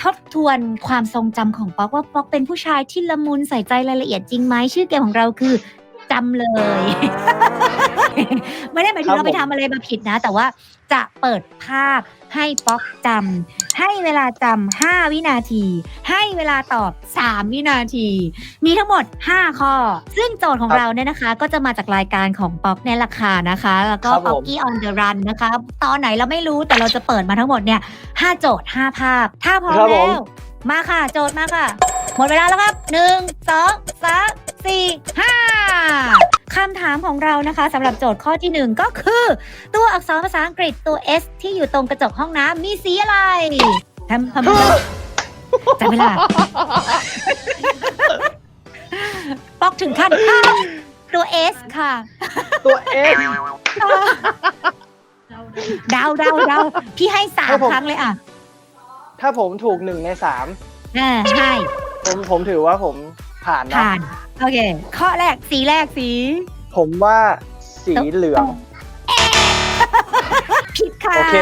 ทบทวนความทรงจำของป๊อกว่าป๊อกเป็นผู้ชายที่ละมุนใส่ใจรายละเอียดจริงไหมชื่อเกมของเราคือจำเลย ไม่ได้หมายถึงเราไปทำอะไรมาผิดนะ แต่ว่าจะเปิดภาพให้ป๊อกจำให้เวลาจำห้าวินาที ให้เวลาตอบ 3 วินาที มีทั้งหมด 5 ข้อ ซึ่งโจทย์ของครับเราเนี่ยนะคะ ก็จะมาจากรายการของป๊อกในราคานะคะ แล้วก็ครับผมป๊อกกี้ออนเดอะรันนะคะ ตอนไหนเราไม่รู้แต่เราจะเปิดมาทั้งหมดเนี่ย5โจทย์ 5 ภาพ ถ้าพร้อมครับผมแล้วมาค่ะ โจทย์มาค่ะ หมดเวลาแล้วครับ 1 2 3 4 5คำถามของเรานะคะสำหรับโจทย์ข้อที่ 1 ก็คือ ตัวอักษรภาษาอังกฤษตัว S ที่อยู่ตรงกระจกห้องน้ำมีสีอะไรทำทำจับเวลาปอกถึงขั้นข้ามตัว S ค่ะ ตัวเอส เดาเดาเดาพี่ให้สาครัมบผม ครั้งเลยอะถ้าผมถูกหนึ่งในสามอ่าใช่ผมผมถือว่าผมผ่านนะผ่าน โอเค ข้อแรกสีแรกสี ผมว่าสีเหลือง ผิดค่ะโอเค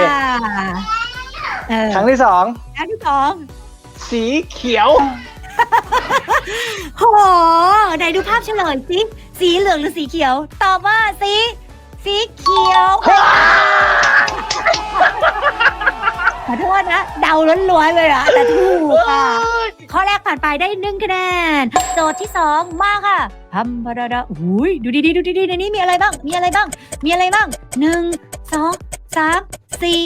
เออครั้งที่สองครั้งที่สองสีเขียว โหไหนดูภาพเฉลยสิสีเหลืองหรือสีเขียว ตอบว่าสี สีเขียวข อโทษนะ เดาล้วนๆเลยอะแต่ถูกค่ะ ข้อแรกผ่านไปได้หนึ่งคะแนน โจทย์ที่สองมาค่ะพัมพะดาดาอุ้ยดูดีๆดูดีๆในนี้มีอะไรบ้าง มีอะไรบ้าง มีอะไรบ้างหนึ่งสองสามสี่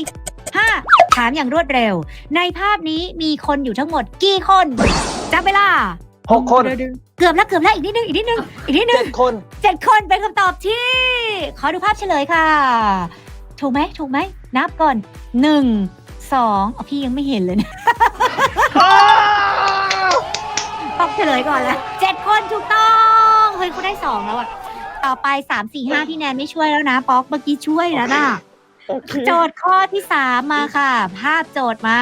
ห้าถามอย่างรวดเร็ว ในภาพนี้มีคนอยู่ทั้งหมดกี่คนจับเวลาหกคนเกือบแล้วเกือบแล้วอีกนิดนึงอีกนิดนึงอีกนิดนึเจ็งดคนเจ็ดคนเป็นคำตอบที่ ขอดูภาพเฉลยค่ะ ถูกไหมถูกไหมนับก่อนหนึ่ง สองเอาพี่ยังไม่เห็นเลยนะต้องเฉลยก่อนแล้วเจ็ดคนถูกต้องเฮ้ยคุณได้สองแล้วอะต่อไปสามสี่ห้าพี่แนนไม่ช่วยแล้วนะป๊อกเมื่อกี้ช่วยแล้วนะโอเคโจทย์ข้อที่สามมาค่ะ ภาพโจทย์มา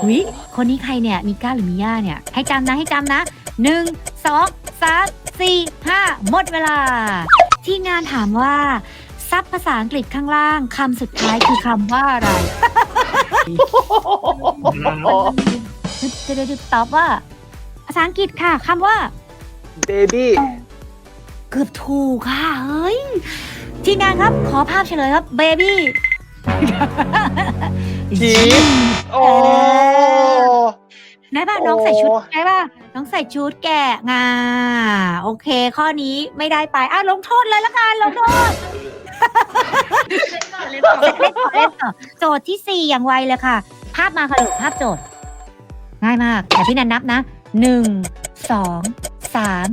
หุยคนนี้ใครเนี่ยมีก้าหรือมีย่าเนี่ย ให้จำนะให้จำนะหนึ่งสองสามสี่ห้าหมดเวลา ที่งานถามว่า ซับภาษาอังกฤษข้างล่างคำสุดท้ายคือคำว่าอะไร จะตอบว่า ภาษาอังกฤษค่ะคำว่า เบบี้เกือบถูกค่ะ เฮ้ย ทีมงานครับ ขอภาพเฉลยครับ เบบี้ชีสโอ้ไหนป่ะโอ้น้องใส่ชุดไหนป่ะน้องใส่ชุดแกะงาโอเค ข้อนี้ไม่ได้ไปอะลงโทษเลยละกันลงโทษ เล่นต่อเล่นต่อเล่นต่อโจทย์ที่สี่อย่างไวเลยค่ะ ภาพมาค่ะลูกภาพโจทย์ ง่ายมากแต่พี่นันนับนะหนึ่งสองสาม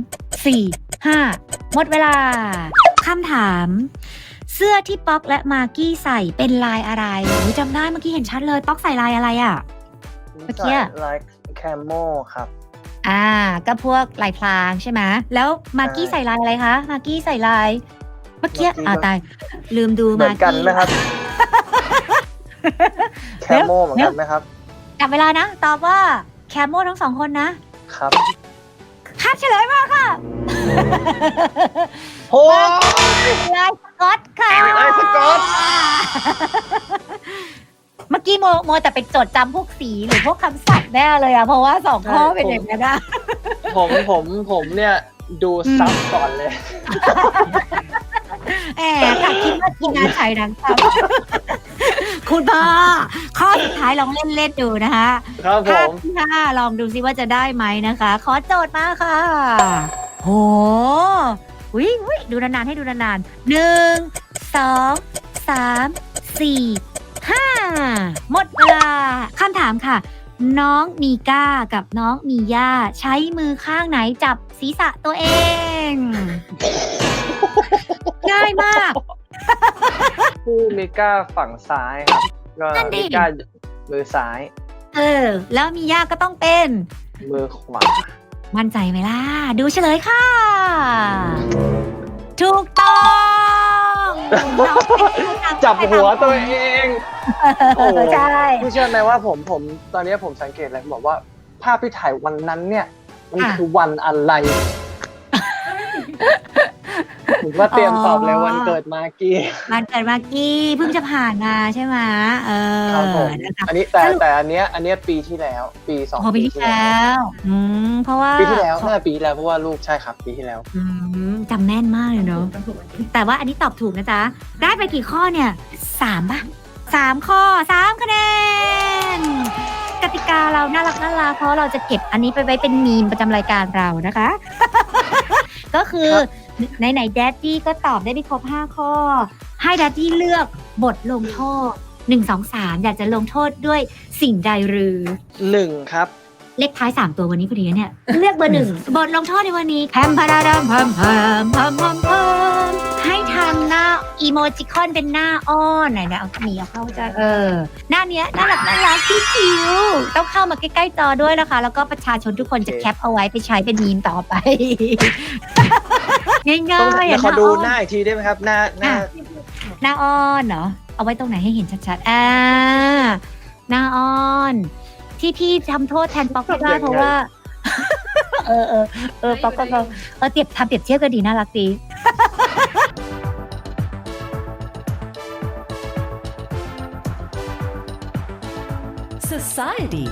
สี่ห้าหมดเวลาคำถาม เสื้อที่ป๊อกและมากกี้ใส่เป็นลายอะไรโอ้ยจำได้เมื่อกี้เห็นชัดเลย ป๊อกใส่ลายอะไรอะ เมื่อกี้ลายแคมโมครับ อ่า ก็พวกลายพรางใช่ไหมแล้วมากกี้ใช่ ใส่ลายอะไรคะมากกี้ใส่ลาย เมื่อกี้มากกี้อ่าก็ตาย ลืมดูเหมืมาอนกันกี้ไหมครับ แคมโมเหมือนกันไหมครับ จับเวลานะ ตอบว่าแคมโมทั้งสองคนนะครับคาดเฉลยมาค่ะโอ้ยลายสกอตค่ะลายสก๊อต เมื่อกี้โมโมแต่ไปจดจำพวกสีหรือพวกคำศัพท์แน่เลยอะเพราะว่าสองข้อเป็นอย่างนั้นอะ ผมผมผมเนี่ยดูซับก่อนเลย แอบค่ะคิดว่ากินงานฉายหนังครับคุณพ่อข้อสุดท้ายลองเล่นเล่นๆดูนะคะครับผภาพมที่ห้าลองดูซิว่าจะได้ไหมนะคะ ขอโจทย์มาค่ะ โหวิวิดูนานๆให้ดูนานๆหนึ่งสองสามสี่ห้าหมดเวลาคำถามค่ะ น้องมีก้ากับน้องมีย่าใช้มือข้างไหนจับศีรษะตัวเอง ง่ายมากผู้มิก้าฝั่งซ้ายครับก็นั่นดิ มิก้ามือซ้าย เออ แล้วมีย่าก็ต้องเป็น มือขวามั่นใจไหมล่ะ ดูเฉลยค่ะ ถูกต้องน้องเป็นผู้นำจับหัวตัวเองเออใช่ผู้เชื่อไหมว่าผมผมตอนนี้ผมสังเกตเลยบอกว่าภาพที่ถ่ายวันนั้นเนี่ย มันคือวันอะไร ผมผมก็เตรียมตอบเลยวันเกิดมากกี้วันเกิดมากกี้เพิ่งจะผ่านมาใช่ไหมเออครับผมนะคะอันนี้แต่สรุปแต่อันเนี้ยอันเนี้ยปีที่แล้วปีสองพอปีที่แล้วอืมเพราะว่าปีที่แล้วน่าจะปีที่แล้วเพราะว่าลูกใช่ครับปีที่แล้วอืมจำแม่นมากเลยเนาะแต่ว่าอันนี้ตอบถูกนะจ๊ะได้ไปกี่ข้อเนี่ยสามป่ะสามข้อสามคะแนนกติกาเราน่ารักน่ารักเพราะเราจะเก็บอันนี้ไปไว้เป็นมีมประจำรายการเรานะคะ ก็คือ ในไหนแดดดี้ก็ตอบได้ไม่ครบห้าข้อ ให้แดดดี้เลือกบทลงโทษหนึ่งสองสามอยากจะลงโทษด้วยสิ่งใดหรือ หนึ่งครับ เลขท้ายสามตัววันนี้พอดีนะเนี่ย เลือกเบอร์หนึ่งบทลงโทษในวันนี้แพมพาราดัมพัมพัมพัมพัมพัมให้ทำหน้าอีโมจิคอนเป็นหน้าอ้อนไหนนะเอาหมีเอาเข้าใจเออ หน้าเนี้ยน่ารักน่ารักคิ้วๆต้องเข้ามาใกล้ๆจอด้วยนะคะ แล้วก็ประชาชนทุกคนจะโอเคแคปเอาไว้ไปใช้เป็นมีมต่อไป ง่ายๆต้องอะเดี๋ยวขอดูอ้หน้าอีกทีได้ไหมครับ หน้าหน้า หน้าอ้อนเหรอ เอาไว้ตรงไหนให้เห็นชัดๆ อ่า หน้าอ้อน ที่พี่ทำโทษแทนป๊อกไม่ได้เพราะว่า เออเออเออป๊อกก็ก็เออเปรียบทำเปรียบเทียบกันดีน่ารักดี Society